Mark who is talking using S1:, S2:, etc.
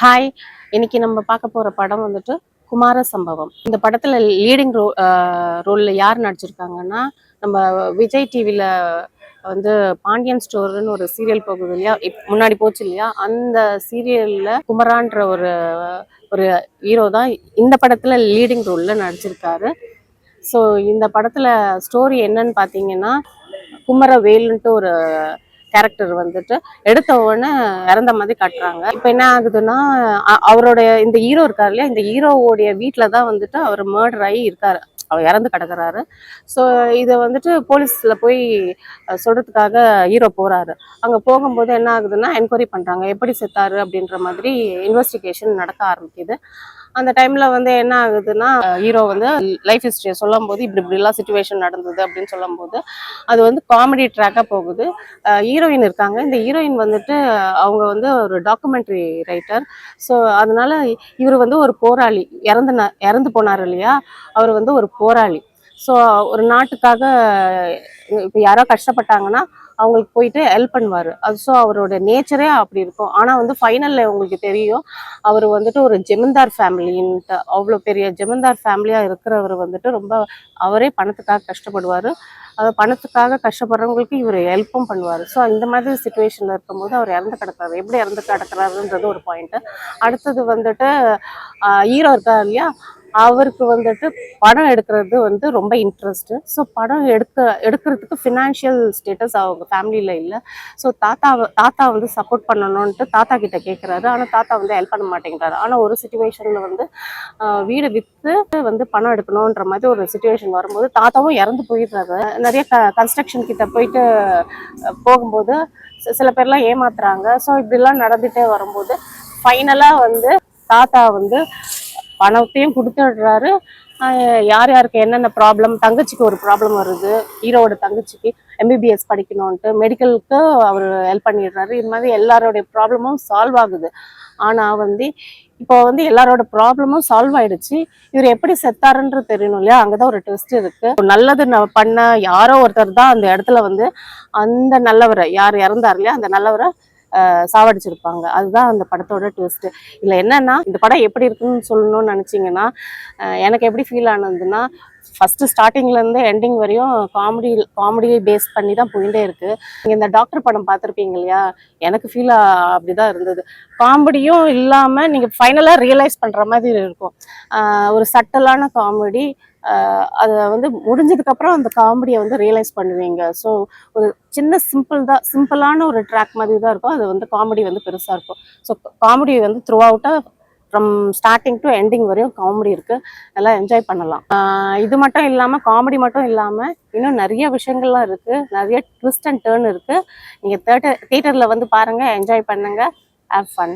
S1: Hi இன்னைக்கு நம்ம பார்க்க போகிற படம் வந்துட்டு குமார சம்பவம் இந்த படத்தில் லீடிங் ரோ ரோலில் யார் நடிச்சிருக்காங்கன்னா நம்ம விஜய் டிவியில் வந்து பாண்டியன் ஸ்டோர்னு ஒரு சீரியல் போகுது இல்லையா? முன்னாடி போச்சு இல்லையா? அந்த சீரியலில் குமரான்ற ஒரு ஒரு ஹீரோ தான் இந்த படத்தில் லீடிங் ரோலில் நடிச்சிருக்காரு. ஸோ இந்த படத்தில் ஸ்டோரி என்னன்னு பார்த்தீங்கன்னா குமரவேலுன்ட்டு ஒரு கேரக்டர் வந்துட்டு எடுத்த உடனே இறந்த மாதிரி காட்டுறாங்க. இப்போ என்ன ஆகுதுன்னா அவருடைய இந்த ஹீரோ இருக்காரு இல்லையா? இந்த ஹீரோவோடைய வீட்டில் தான் வந்துட்டு அவர் மர்டர் ஆகி இருக்காரு. அவர் இறந்து கிடக்குறாரு. ஸோ இதை வந்துட்டு போலீஸில் போய் சொல்கிறதுக்காக ஹீரோ போகிறாரு அங்கே போகும்போது என்ன ஆகுதுன்னா என்கொயரி பண்ணுறாங்க எப்படி செத்தாரு அப்படின்ற மாதிரி இன்வெஸ்டிகேஷன் நடக்க ஆரம்பிக்குது. அந்த டைம்ல வந்து என்ன ஆகுதுன்னா ஹீரோ வந்து லைஃப் ஹிஸ்டரியை சொல்லும் போது இப்படி இப்படிலாம் சுச்சுவேஷன் நடந்தது அப்படின்னு சொல்லும்போது அது வந்து காமெடி ட்ராக்காக போகுது. ஹீரோயின் இருக்காங்க. இந்த ஹீரோயின் வந்துட்டு அவங்க வந்து ஒரு டாக்குமெண்ட்ரி ரைட்டர் ஸோ அதனால இவர் வந்து ஒரு போராளி. இறந்து ந- இறந்து போனார் இல்லையா? அவர் வந்து ஒரு போராளி. ஸோ ஒரு நாட்டுக்காக இப்போ யாரோ கஷ்டப்பட்டாங்கன்னா அவங்களுக்கு போயிட்டு ஹெல்ப் பண்ணுவார். அது ஸோ அவரோட நேச்சரே அப்படி இருக்கும். ஆனால் வந்து ஃபைனலில் உங்களுக்கு தெரியும் அவர் வந்துட்டு ஒரு ஜெமீன்தார் ஃபேமிலின்ட்டு அவ்வளோ பெரிய ஜெமீன்தார் ஃபேமிலியாக இருக்கிறவர் வந்துட்டு ரொம்ப அவரே பணத்துக்காக கஷ்டப்படுவார். அதை பணத்துக்காக கஷ்டப்படுறவங்களுக்கு இவர் ஹெல்ப்பும் பண்ணுவார். ஸோ இந்த மாதிரி சுச்சுவேஷனில் இருக்கும்போது அவர் இறந்து கிடக்குறாரு. எப்படி இறந்து கிடக்கிறாருன்றது ஒரு பாயிண்ட்டு அடுத்தது வந்துட்டு ஹீரோ இருக்கார் இல்லையா? அவருக்கு வந்துட்டு படம் எடுக்கிறது வந்து ரொம்ப இன்ட்ரெஸ்ட்டு ஸோ படம் எடுக்க எடுக்கிறதுக்கு ஃபினான்ஷியல் ஸ்டேட்டஸ் அவங்க ஃபேமிலியில் இல்லை. ஸோ தாத்தா தாத்தா வந்து சப்போர்ட் பண்ணணும்ன்ட்டு தாத்தா கிட்ட கேட்குறாரு ஆனால் தாத்தா வந்து ஹெல்ப் பண்ண மாட்டேங்கிறாரு. ஆனால் ஒரு சுச்சுவேஷனில் வந்து வீடு விற்று வந்து பணம் எடுக்கணுன்ற மாதிரி ஒரு சுச்சுவேஷன் வரும்போது தாத்தாவும் இறந்து போயிடுறாரு. நிறைய க கன்ஸ்ட்ரக்ஷன் கிட்ட போயிட்டு போகும்போது சில பேர்லாம் ஏமாத்துறாங்க. ஸோ இப்படிலாம் நடந்துகிட்டே வரும்போது ஃபைனலாக வந்து தாத்தா வந்து பணத்தையும் கொடுத்துடுறாரு யார் யாருக்கு என்னென்ன ப்ராப்ளம் தங்கச்சிக்கு ஒரு ப்ராப்ளம் வருது. ஹீரோவோட தங்கச்சிக்கு எம்பிபிஎஸ் படிக்கணும்ன்ட்டு மெடிக்கலுக்கு அவர் ஹெல்ப் பண்ணிடுறாரு. இது மாதிரி எல்லாரோடைய ப்ராப்ளமும் சால்வ் ஆகுது. ஆனால் வந்து இப்போ வந்து எல்லாரோட ப்ராப்ளமும் சால்வ் ஆயிடுச்சு. இவர் எப்படி செத்தாருன்றது தெரியணும் இல்லையா? அங்கதான் ஒரு டெஸ்ட் இருக்கு. நல்லது பண்ண யாரோ ஒருத்தர் தான் அந்த இடத்துல வந்து அந்த நல்லவரை யார் இறந்தார் இல்லையா? அந்த நல்லவரை சாவடிச்சிருப்பாங்க. அதுதான் அந்த படத்தோட ட்விஸ்ட் இல்லை என்னன்னா இந்த படம் எப்படி இருக்குன்னு சொல்லணும்னு நினச்சிங்கன்னா எனக்கு எப்படி ஃபீல் ஆனதுன்னா ஃபஸ்ட்டு ஸ்டார்டிங்லேருந்து எண்டிங் வரையும் காமெடி காமெடியை பேஸ் பண்ணி தான் போயிட்டே இருக்குது நீங்கள் இந்த டாக்டர் படம் பார்த்துருப்பீங்க இல்லையா? எனக்கு ஃபீல் அப்படிதான் இருந்தது. காமெடியும் இல்லாமல் நீங்கள் ஃபைனலாக ரியலைஸ் பண்ணுற மாதிரி இருக்கும். ஒரு சட்டலான காமெடி அதை வந்து முடிஞ்சதுக்கப்புறம் அந்த காமெடியை வந்து ரியலைஸ் பண்ணுவீங்க. ஸோ ஒரு சின்ன சிம்பிள் தான் சிம்பிளான ஒரு ட்ராக் மாதிரி தான் இருக்கும். அது வந்து காமெடி வந்து பெருசாக இருக்கும். ஸோ காமெடி வந்து த்ரூ அவுட்டாக ஃப்ரம் ஸ்டார்டிங் டு எண்டிங் வரையும் காமெடி இருக்குது நல்லா என்ஜாய் பண்ணலாம். இது மட்டும் இல்லாமல் காமெடி மட்டும் இல்லாமல் இன்னும் நிறைய விஷயங்கள்லாம் இருக்குது நிறைய ட்விஸ்ட் அண்ட் டேர்ன் இருக்குது நீங்கள் தேட்டர் தேட்டரில் வந்து பாருங்கள் என்ஜாய் பண்ணுங்கள் ஹேவ் ஃபன்